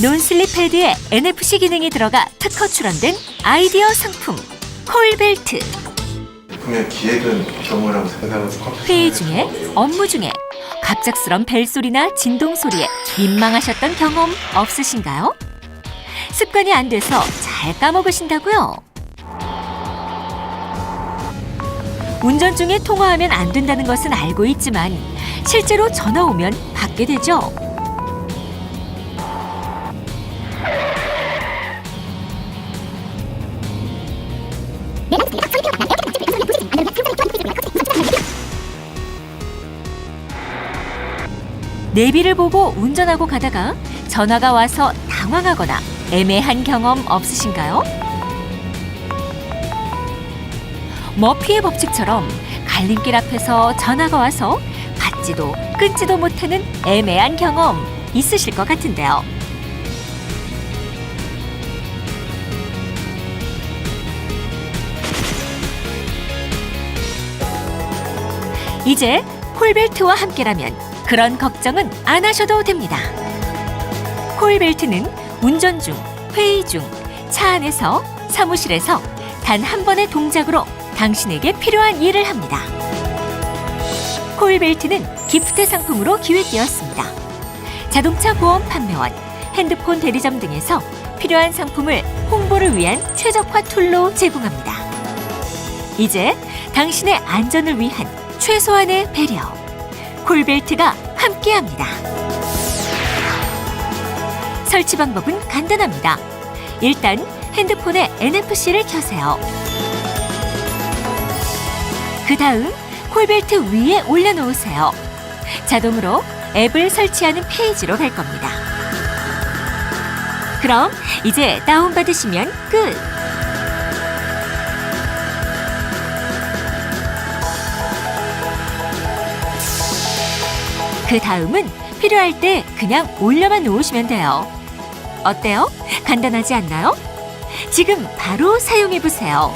논슬립 패드에 NFC 기능이 들어가 특허 출원된 아이디어 상품 콜벨트. 기획은 경우라고 생각하면서 회의 중에 업무 중에 갑작스런 벨소리나 진동 소리에 민망하셨던 경험 없으신가요? 습관이 안 돼서 잘 까먹으신다고요? 운전 중에 통화하면 안 된다는 것은 알고 있지만 실제로 전화 오면 받게 되죠. 내비를 보고 운전하고 가다가 전화가 와서 당황하거나 애매한 경험 없으신가요? 머피의 법칙처럼 갈림길 앞에서 전화가 와서 받지도 끊지도 못하는 애매한 경험 있으실 것 같은데요. 이제 콜벨트와 함께라면 그런 걱정은 안 하셔도 됩니다. 콜벨트는 운전 중, 회의 중, 차 안에서, 사무실에서 단 한 번의 동작으로 당신에게 필요한 일을 합니다. 콜벨트는 기프트 상품으로 기획되었습니다. 자동차 보험 판매원, 핸드폰 대리점 등에서 필요한 상품을 홍보를 위한 최적화 툴로 제공합니다. 이제 당신의 안전을 위한 최소한의 배려. 콜벨트가 함께합니다. 설치 방법은 간단합니다. 일단 핸드폰에 NFC를 켜세요. 그 다음 콜벨트 위에 올려놓으세요. 자동으로 앱을 설치하는 페이지로 갈 겁니다. 그럼 이제 다운받으시면 끝! 그 다음은 필요할 때 그냥 올려만 놓으시면 돼요. 어때요? 간단하지 않나요? 지금 바로 사용해 보세요.